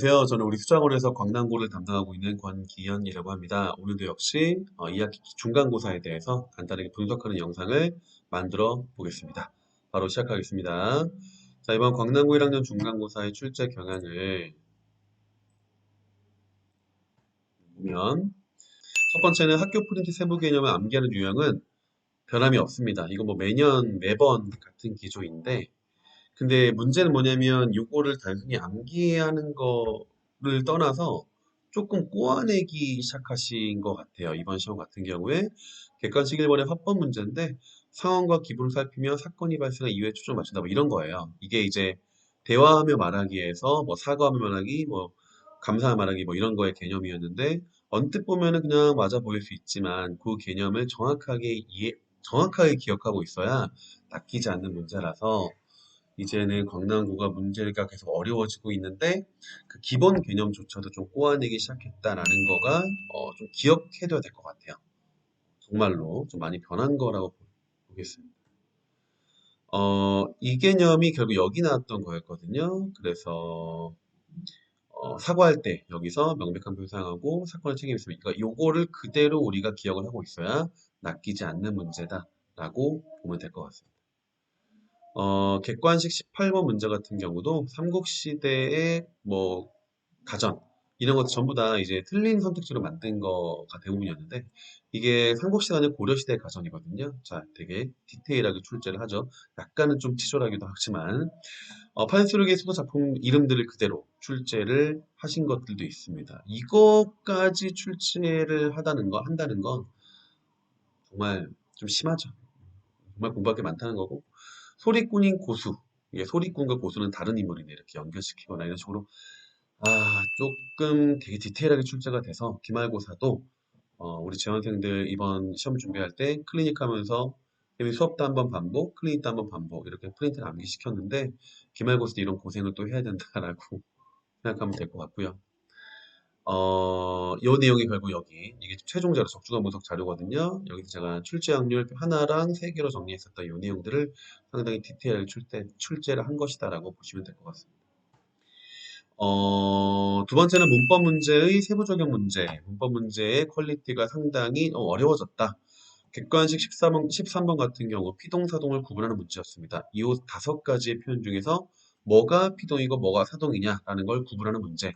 안녕하세요. 저는 우리 수장원에서 광남고를 담당하고 있는 권기현이라고 합니다. 오늘도 역시 어, 2학기 중간고사에 대해서 간단하게 분석하는 영상을 만들어 보겠습니다. 바로 시작하겠습니다. 자, 이번 광남고 1학년 중간고사의 출제 경향을 보면 첫 번째는 학교 프린트 세부 개념을 암기하는 유형은 변함이 없습니다. 이거 뭐 매년 매번 같은 기조인데 근데 문제는 뭐냐면 요거를 단순히 암기하는 거를 떠나서 조금 꼬아내기 시작하신 것 같아요. 이번 시험 같은 경우에 객관식 1번의 화법 문제인데 상황과 기분을 살피며 사건이 발생한 이유에 초점을 맞춘다 뭐 이런 거예요. 이게 이제 대화하며 말하기에서 뭐 사과하며 말하기 뭐 감사하며 말하기 뭐 이런 거의 개념이었는데 언뜻 보면은 그냥 맞아 보일 수 있지만 그 개념을 정확하게 이해 정확하게 기억하고 있어야 낚이지 않는 문제라서 이제는 광남구가 문제가 계속 어려워지고 있는데 그 기본 개념조차도 좀 꼬아내기 시작했다라는 거가 어, 좀 기억해둬야 될 것 같아요. 정말로 좀 많이 변한 거라고 보- 보겠습니다. 어, 이 개념이 결국 여기 나왔던 거였거든요. 그래서 어, 사과할 때 여기서 명백한 표상하고 사건을 책임있으면 그러니까 요거를 그대로 우리가 기억을 하고 있어야 낚이지 않는 문제다라고 보면 될 것 같습니다. 어, 객관식 18번 문제 같은 경우도 삼국시대의 뭐 가전 이런 것도 전부 다 이제 틀린 선택지로 만든 거가 대부분이었는데 이게 삼국시대는 고려시대 가전이거든요. 자, 되게 디테일하게 출제를 하죠. 약간은 좀 치졸하기도 하지만 어, 판수록의 수도 작품 이름들을 그대로 출제를 하신 것들도 있습니다. 이것까지 출제를 하다는 거 한다는 건 정말 좀 심하죠. 정말 공부할 게 많다는 거고 소리꾼인 고수 이게 소리꾼과 고수는 다른 인물이네 이렇게 연결시키거나 이런 식으로 아 조금 되게 디테일하게 출제가 돼서 기말고사도 어, 우리 재원생들 이번 시험 준비할 때 클리닉 하면서 수업도 한번 반복, 클리닉도 한번 반복 이렇게 프린트를 암기시켰는데 기말고사도 이런 고생을 또 해야 된다라고 생각하면 될 것 같고요. 어, 요 내용이 결국 여기 이게 최종 자료 적중한 분석 자료거든요. 여기서 제가 출제 확률 하나랑 세 개로 정리했었던 요 내용들을 상당히 디테일하게 출제, 출제를 한 것이다라고 보시면 될 것 같습니다. 어, 두 번째는 문법 문제의 세부 적용 문제. 문법 문제의 퀄리티가 상당히 어, 어려워졌다. 객관식 13번, 13번 같은 경우 피동사동을 구분하는 문제였습니다. 이 다섯 가지의 표현 중에서 뭐가 피동이고 뭐가 사동이냐라는 걸 구분하는 문제.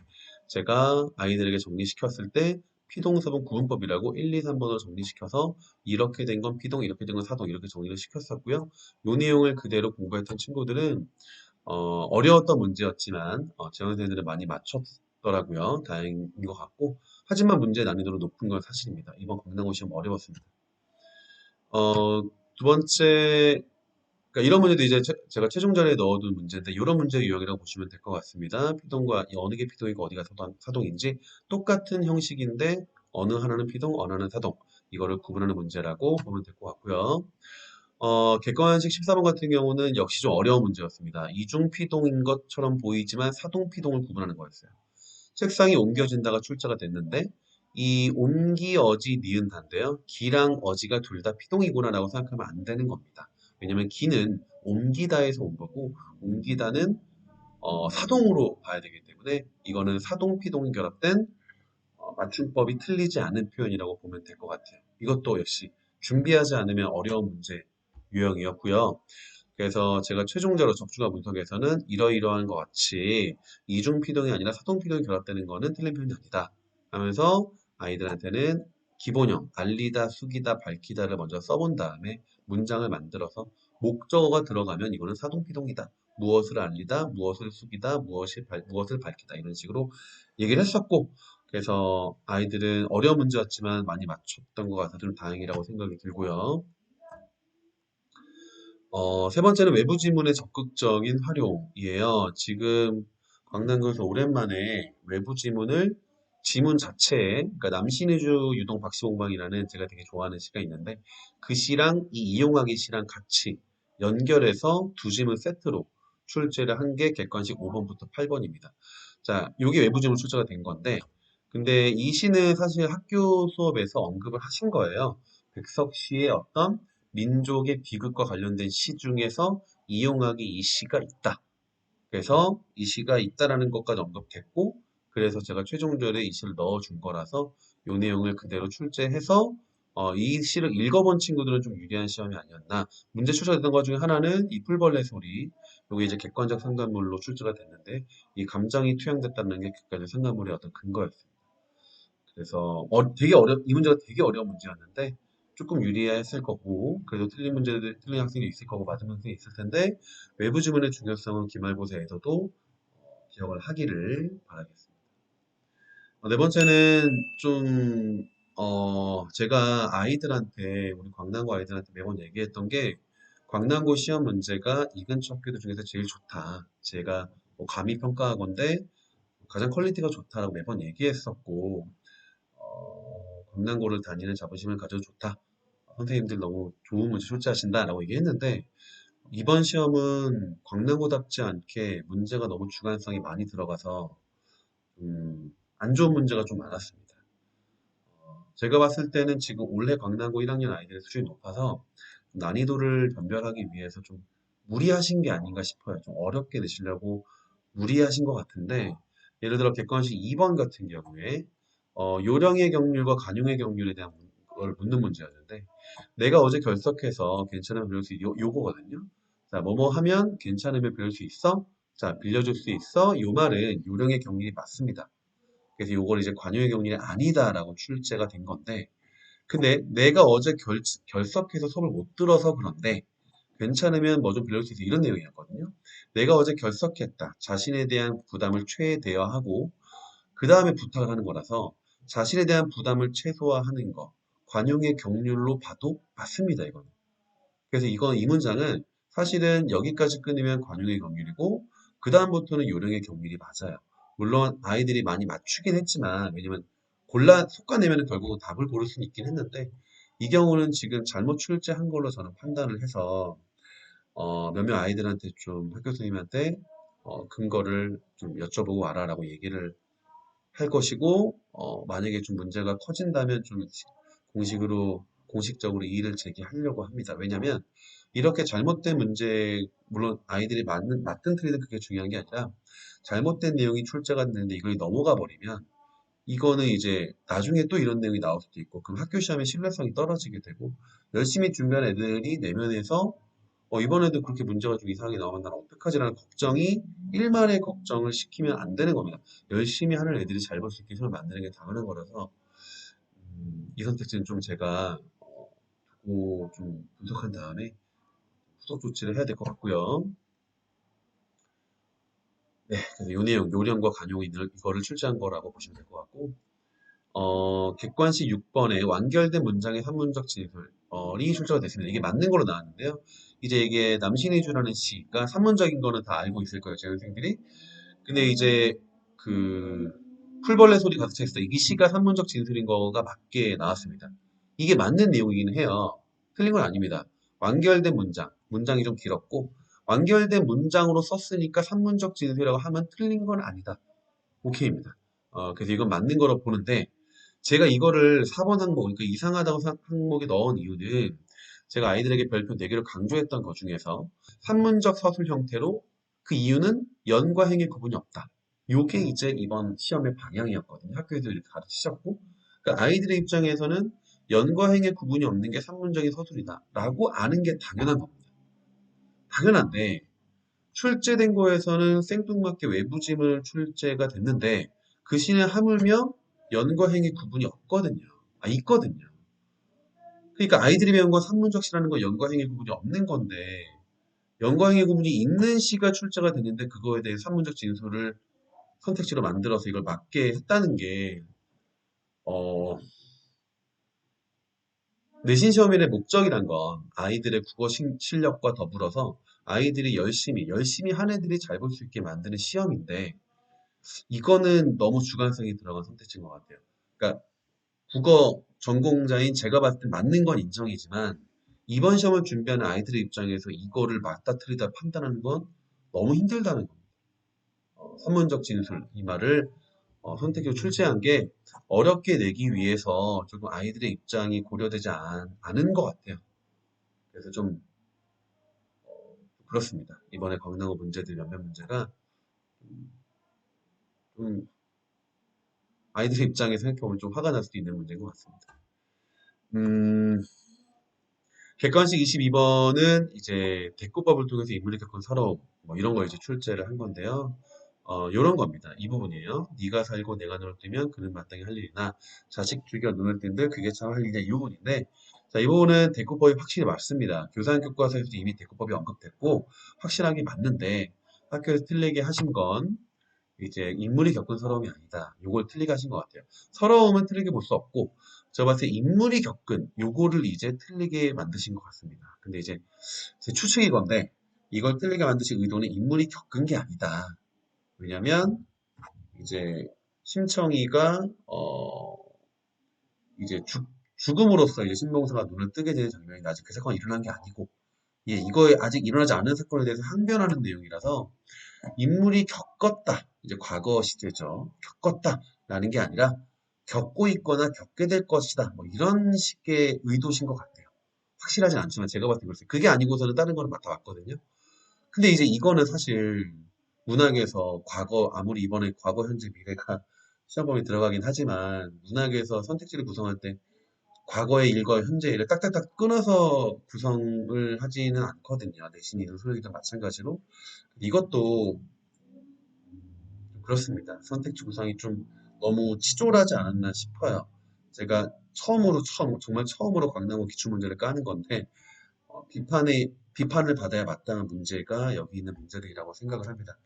제가 아이들에게 정리시켰을 때 피동사동 구분법이라고 1, 2, 3번으로 정리시켜서 이렇게 된 건 피동, 이렇게 된 건 사동 이렇게 정리를 시켰었고요. 이 내용을 그대로 공부했던 친구들은 어, 어려웠던 문제였지만 어, 재원 선생님들은 많이 맞췄더라고요. 다행인 것 같고 하지만 문제 난이도는 높은 건 사실입니다. 이번 강남고 시험 어려웠습니다. 어, 두 번째 그러니까 이런 문제도 이제 제- 제가 최종 자료에 넣어둔 문제인데 이런 문제 유형이라고 보시면 될 것 같습니다. 피동과 이 어느 게 피동이고 어디가 사동, 사동 인지 똑같은 형식인데 어느 하나는 피동, 어느 하나는 사동 이거를 구분하는 문제라고 보면 될 것 같고요. 어, 객관식 14번 같은 경우는 역시 좀 어려운 문제였습니다. 이중 피동인 것처럼 보이지만 사동 피동을 구분하는 거였어요. 책상이 옮겨진다가 출제가 됐는데 이 옮기 어지 니은 단데요. 기랑 어지가 둘 다 피동이구나라고 생각하면 안 되는 겁니다. 왜냐면 기는 옮기다에서 온 거고 옮기다는 어, 사동으로 봐야 되기 때문에 이거는 사동 피동이 결합된 어, 맞춤법이 틀리지 않은 표현이라고 보면 될 것 같아요. 이것도 역시 준비하지 않으면 어려운 문제 유형이었고요. 그래서 제가 최종적으로 적중화 분석에서는 이러이러한 것 같이 이중 피동이 아니라 사동 피동이 결합되는 거는 틀린 표현이 아니다 하면서 아이들한테는 기본형 알리다, 숙이다, 밝히다를 먼저 써본 다음에 문장을 만들어서 목적어가 들어가면 이거는 사동 피동이다. 무엇을 알리다, 무엇을 숙이다, 무엇이 밝, 무엇을 밝히다 이런 식으로 얘기를 했었고 그래서 아이들은 어려운 문제였지만 많이 맞췄던 것 같아서 좀 다행이라고 생각이 들고요. 어, 세 번째는 외부 지문의 적극적인 활용이에요. 지금 광남구에서 오랜만에 외부 지문을 지문 자체에, 그러니까 남신의 주 유동 박시봉방이라는 제가 되게 좋아하는 시가 있는데 그 시랑 이 이용하기 시랑 같이 연결해서 두 지문 세트로 출제를 한 게 객관식 5번부터 8번입니다. 자, 요게 외부 지문 출제가 된 건데 근데 이 시는 사실 학교 수업에서 언급을 하신 거예요. 백석 시의 어떤 민족의 비극과 관련된 시 중에서 이용하기 이 시가 있다. 그래서 이 시가 있다라는 것까지 언급됐고 그래서 제가 최종절에 이 시를 넣어준 거라서 이 내용을 그대로 출제해서 어, 이 시를 읽어본 친구들은 좀 유리한 시험이 아니었나. 문제 출제됐던 것 중에 하나는 이 풀벌레 소리. 이게 이제 객관적 상담물로 출제가 됐는데 이 감정이 투영됐다는 게 객관적 상담물의 어떤 근거였습니다. 그래서 어, 되게 어려 이 문제가 되게 어려운 문제였는데 조금 유리했을 거고 그래도 틀린 문제들 틀린 학생이 있을 거고 맞은 학생이 있을 텐데 외부 지문의 중요성은 기말고사에서도 어, 기억을 하기를 바라겠습니다. 어, 네 번째는 좀 어, 제가 아이들한테 우리 광남고 아이들한테 매번 얘기했던 게 광남고 시험 문제가 이 근처 학교들 중에서 제일 좋다. 제가 뭐 감히 평가하건데 가장 퀄리티가 좋다라고 매번 얘기했었고 어, 광남고를 다니는 자부심을 가져도 좋다. 선생님들 너무 좋은 문제 출제하신다라고 얘기했는데 이번 시험은 광남고답지 않게 문제가 너무 주관성이 많이 들어가서 음, 안 좋은 문제가 좀 많았습니다. 어, 제가 봤을 때는 지금 올해 광남고 1학년 아이들의 수준이 높아서 난이도를 변별하기 위해서 좀 무리하신 게 아닌가 싶어요. 좀 어렵게 내시려고 무리하신 것 같은데 예를 들어 객관식 2번 같은 경우에 어, 요령의 경률과 간용의 경률에 대한 걸 묻는 문제였는데 내가 어제 결석해서 괜찮으면 배울 수 요, 요거거든요. 자, 뭐뭐 하면 괜찮으면 배울 수 있어? 자, 빌려줄 수 있어? 요 말은 요령의 경률이 맞습니다. 그래서 요걸 이제 관용의 경률이 아니다라고 출제가 된 건데 근데 내가 어제 결, 결석해서 수업을 못 들어서 그런데 괜찮으면 뭐 좀 빌려줄 수 있어 이런 내용이었거든요. 내가 어제 결석했다. 자신에 대한 부담을 최대화하고 그 다음에 부탁을 하는 거라서 자신에 대한 부담을 최소화하는 거 관용의 경률로 봐도 맞습니다. 이거는. 그래서 이건 이 문장은 사실은 여기까지 끊으면 관용의 경률이고 그 다음부터는 요령의 경률이 맞아요. 물론 아이들이 많이 맞추긴 했지만 왜냐면 골라 속아내면 결국은 답을 고를 수는 있긴 했는데 이 경우는 지금 잘못 출제한 걸로 저는 판단을 해서 어, 몇몇 아이들한테 좀 학교 선생님한테 어, 근거를 좀 여쭤보고 와라라고 얘기를 할 것이고 어, 만약에 좀 문제가 커진다면 좀 공식으로 공식적으로 이의를 제기하려고 합니다. 왜냐하면 이렇게 잘못된 문제 물론 아이들이 맞는 맞든 틀리든 그게 중요한 게 아니라 잘못된 내용이 출제가 됐는데 이걸 넘어가 버리면 이거는 이제 나중에 또 이런 내용이 나올 수도 있고 그럼 학교 시험의 신뢰성이 떨어지게 되고 열심히 준비한 애들이 내면에서 어, 이번에도 그렇게 문제가 좀 이상하게 나오면 나는 어떡하지라는 걱정이 일말의 걱정을 시키면 안 되는 겁니다. 열심히 하는 애들이 잘 볼 수 있게 시험을 만드는 게 당연한 거라서 음, 이 선택지는 좀 제가 어, 두고 좀 분석한 다음에 후속 조치를 해야 될 것 같고요. 네, 그래서 이 내용, 요령과 간용이 이거를 출제한 거라고 보시면 될 것 같고 어, 객관식 6번에 완결된 문장의 산문적 진술이 출제가 됐습니다. 이게 맞는 걸로 나왔는데요. 이제 이게 남신의 주라는 시가 산문적인 거는 다 알고 있을 거예요, 제 선생님들이. 근데 이제 그 풀벌레 소리 가득 차 있어. 이 시가 산문적 진술인 거가 맞게 나왔습니다. 이게 맞는 내용이긴 해요. 틀린 건 아닙니다. 완결된 문장, 문장이 좀 길었고 완결된 문장으로 썼으니까 산문적 진술이라고 하면 틀린 건 아니다. 오케이입니다. 어, 그래서 이건 맞는 거로 보는데 제가 이거를 4번 항목, 그러니까 이상하다고 항목에 넣은 이유는 제가 아이들에게 별표 4개를 강조했던 것 중에서 산문적 서술 형태로 그 이유는 연과 행의 구분이 없다. 요게 이제 이번 시험의 방향이었거든요. 학교에서 이렇게 가르치셨고 그러니까 아이들의 입장에서는 연과 행의 구분이 없는 게 산문적인 서술이다. 라고 아는 게 당연한 겁니다. 당연한데 출제된 거에서는 생뚱맞게 외부 지문을 출제가 됐는데 그 시는 하물며 연과 행의 구분이 없거든요. 아, 있거든요. 그러니까 아이들이 배운 건 산문적 시라는 건 연과 행의 구분이 없는 건데 연과 행의 구분이 있는 시가 출제가 됐는데 그거에 대해 산문적 진술을 선택지로 만들어서 이걸 맞게 했다는 게 어, 내신 시험의 목적이란 건 아이들의 국어 실력과 더불어서 아이들이 열심히 열심히 한 애들이 잘 볼 수 있게 만드는 시험인데 이거는 너무 주관성이 들어간 선택지인 것 같아요. 그러니까 국어 전공자인 제가 봤을 때 맞는 건 인정이지만 이번 시험을 준비하는 아이들의 입장에서 이거를 맞다 틀리다 판단하는 건 너무 힘들다는 겁니다. 어, 선문적 진술 이 말을 어, 선택적으로 출제한 게 어렵게 내기 위해서 조금 아이들의 입장이 고려되지 않, 은것 같아요. 그래서 좀 어, 그렇습니다. 이번에 광명어 문제들 몇몇 문제가 좀 아이들 입장에서 생각해보면 좀 화가 날 수도 있는 문제인 것 같습니다. 음, 객관식 22번은 이제 대꾸법을 통해서 인물이 겪은 서러움 뭐 이런 걸 이제 출제를 한 건데요. 어, 요런 겁니다. 이 부분이에요. 네가 살고 내가 눈을 뜨면 그는 마땅히 할 일이나 자식 죽여 눈을 뜬들 그게 참 할 일이냐 이 부분인데 자, 이 부분은 대꾸법이 확실히 맞습니다. 교사형 교과서에서 이미 대꾸법이 언급됐고 확실하게 맞는데 학교에서 틀리게 하신 건 이제 인물이 겪은 서러움이 아니다. 요걸 틀리게 하신 것 같아요. 서러움은 틀리게 볼 수 없고 제가 봤을 때 인물이 겪은 요거를 이제 틀리게 만드신 것 같습니다. 근데 이제 제 추측이 건데 이걸 틀리게 만드신 의도는 인물이 겪은 게 아니다. 왜냐면 이제 심청이가 어 이제 죽, 죽음으로써 이제 신봉사가 눈을 뜨게 되는 장면이 아직 그 사건이 일어난 게 아니고 예, 이거에 아직 일어나지 않은 사건에 대해서 항변하는 내용이라서 인물이 겪었다. 이제 과거 시제죠. 겪었다라는 게 아니라 겪고 있거나 겪게 될 것이다. 뭐 이런 식의 의도신 것 같아요. 확실하진 않지만 제가 봤을 때. 그게 아니고서는 다른 거는 다 맞거든요. 근데 이제 이거는 사실 문학에서 과거 아무리 이번에 과거 현재 미래가 시험범위 들어가긴 하지만 문학에서 선택지를 구성할 때 과거의 일과 현재 일을 딱딱딱 끊어서 구성을 하지는 않거든요. 내신이든 소리든 마찬가지로 이것도 그렇습니다. 선택지 구성이 좀 너무 치졸하지 않았나 싶어요. 제가 처음으로 처음 정말 처음으로 광남고 기출 문제를 까는 건데 어, 비판의 비판을 받아야 마땅한 문제가 여기 있는 문제들이라고 생각을 합니다.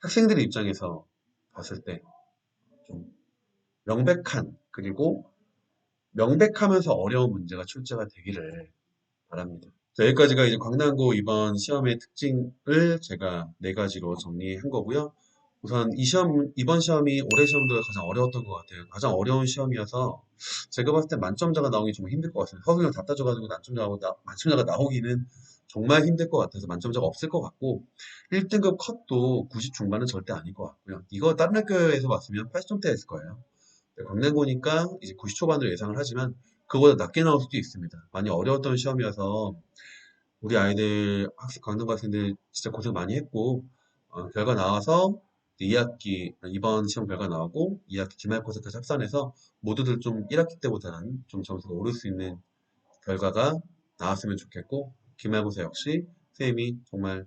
학생들의 입장에서 봤을 때 좀 명백한 그리고 명백하면서 어려운 문제가 출제가 되기를 바랍니다. 자, 여기까지가 이제 광남고 이번 시험의 특징을 제가 네 가지로 정리한 거고요. 우선 이 시험, 이번 시험이 올해 시험들 가장 어려웠던 것 같아요. 가장 어려운 시험이어서 제가 봤을 때 만점자가 나오기 좀 힘들 것 같습니다. 허경영 다 따져가지고 만점자가, 나, 만점자가 나오기는 정말 힘들 것 같아서 만점자가 없을 것 같고 1등급 컷도 90 중반은 절대 아닐 것 같고요. 이거 다른 학교에서 봤으면 80점대 했을 거예요. 광내고니까 이제 90 초반으로 예상을 하지만 그보다 낮게 나올 수도 있습니다. 많이 어려웠던 시험이어서 우리 아이들 학생 강남 학생들 진짜 고생 많이 했고 어, 결과 나와서 2학기 이번 시험 결과 나오고 2학기 기말고사까지 합산해서 모두들 좀 1학기 때보다는 좀 점수가 오를 수 있는 결과가 나왔으면 좋겠고 기말고사 역시 선생님이 정말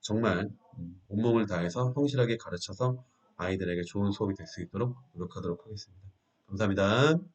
정말 음, 온몸을 다해서 성실하게 가르쳐서 아이들에게 좋은 수업이 될 수 있도록 노력하도록 하겠습니다. 감사합니다.